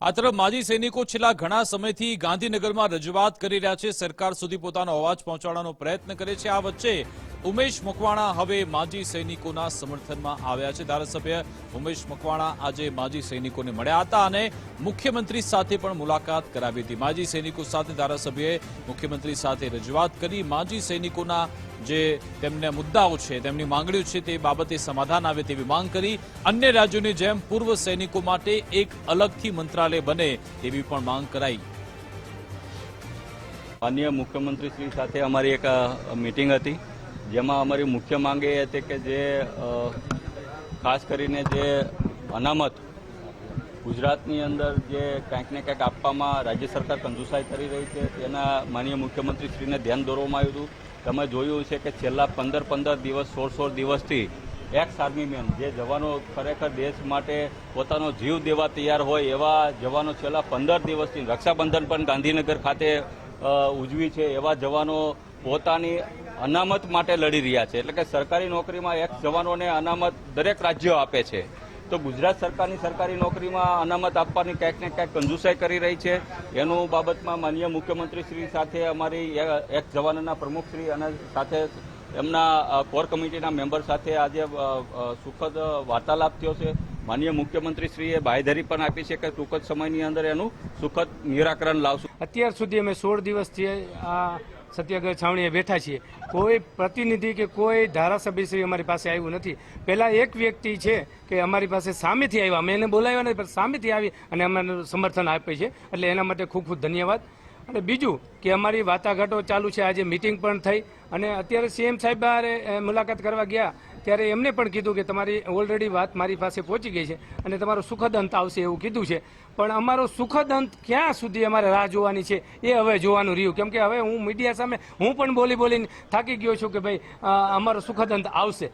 આ તરફ માજી સૈનિકો છેલ્લા ઘણા સમયથી ગાંધીનગરમાં રજૂઆત કરી રહ્યા છે. સરકાર સુધી પોતાનો અવાજ પહોંચાડવાનો પ્રયત્ન કરે છે. આ વચ્ચે ઉમેશ મકવાણા હવે માજી સૈનિકોના સમર્થનમાં આવ્યા છે. ધારાસભ્ય ઉમેશ મકવાણા આજે માજી સૈનિકોને મળ્યા હતા અને મુખ્યમંત્રી સાથે પણ મુલાકાત કરાવી હતી. માજી સૈનિકો સાથે ધારાસભ્યએ મુખ્યમંત્રી સાથે રજૂઆત કરી. માજી સૈનિકોના જે તેમના મુદ્દાઓ છે, તેમની માંગણીઓ છે તે બાબતે સમાધાન આવે તેવી માંગ કરી. અન્ય રાજ્યોની જેમ પૂર્વ સૈનિકો માટે એક અલગથી મંત્રાલય બને તેવી પણ માંગ કરાઈ. માનનીય મુખ્યમંત્રી શ્રી સાથે અમારી એક મીટિંગ હતી. જેમાં અમારી મુખ્ય માંગ એ હતી કે જે ખાસ કરીને જે અનામત ગુજરાતની અંદર જે ક્યાંક ને ક્યાંક આપવામાં રાજ્ય સરકાર કંજુસાઈ કરી રહી છે, તેના માનનીય મુખ્યમંત્રી શ્રીને ધ્યાન દોરવામાં આવ્યું હતું. તમે જોયું છે કે છેલ્લા પંદર પંદર દિવસ, સોળ સોળ દિવસથી એક્સ આર્મીમેન જે જવાનો ખરેખર દેશ માટે પોતાનો જીવ દેવા તૈયાર હોય એવા જવાનો છેલ્લા પંદર દિવસથી રક્ષાબંધન પણ ગાંધીનગર ખાતે ઉજવી છે. એવા જવાનો પોતાની અનામત માટે લડી રહ્યા છે. એટલે કે સરકારી નોકરીમાં એક્સ જવાનોને અનામત દરેક રાજ્યો આપે છે. તો ગુજરાત સરકારની સરકારી નોકરીમાં અનામત આપવાની ક્યાંક ને ક્યાંક કંજુસાઈ કરી રહી છે. એનું બાબતમાં માનનીય મુખ્યમંત્રી શ્રી સાથે અમારી એક જવાનોના પ્રમુખશ્રી અને સાથે એમના કોર કમિટીના મેમ્બર સાથે આજે સુખદ વાર્તાલાપ થયો છે. માનનીય મુખ્યમંત્રીશ્રીએ બાંયધરી પણ આપી છે કે ટૂંક જ સમયની અંદર એનું સુખદ નિરાકરણ લાવશું. અત્યાર સુધી અમે સોળ દિવસથી આ સત્યાગ્રહ છાવણીએ બેઠા છીએ. કોઈ પ્રતિનિધિ કે કોઈ ધારાસભ્ય શ્રી અમારી પાસે આવ્યું નથી. પહેલા એક વ્યક્તિ છે કે અમારી પાસે સામેથી આવ્યા. અમે એને બોલાવ્યા નથી પણ સામેથી આવી અને અમને સમર્થન આપે છે. એટલે એના માટે ખૂબ ખૂબ ધન્યવાદ. અને બીજું કે અમારી વાટાઘાટો ચાલુ છે. આજે મિટિંગ પણ થઈ અને અત્યારે સીએમ સાહેબ મુલાકાત કરવા ગયા ત્યારે એમને પણ કીધું કે તમારી ઓલરેડી વાત મારી પાસે પહોંચી ગઈ છે અને તમારો સુખદ અંત આવશે એવું કીધું છે. પણ અમારો સુખદ અંત ક્યાં સુધી અમારે રાહ જોવાની છે એ હવે જોવાનું રહ્યું. કેમ કે હવે હું મીડિયા સામે હું પણ બોલી બોલીને થાકી ગયો છું કે ભાઈ અમારો સુખદ અંત આવશે.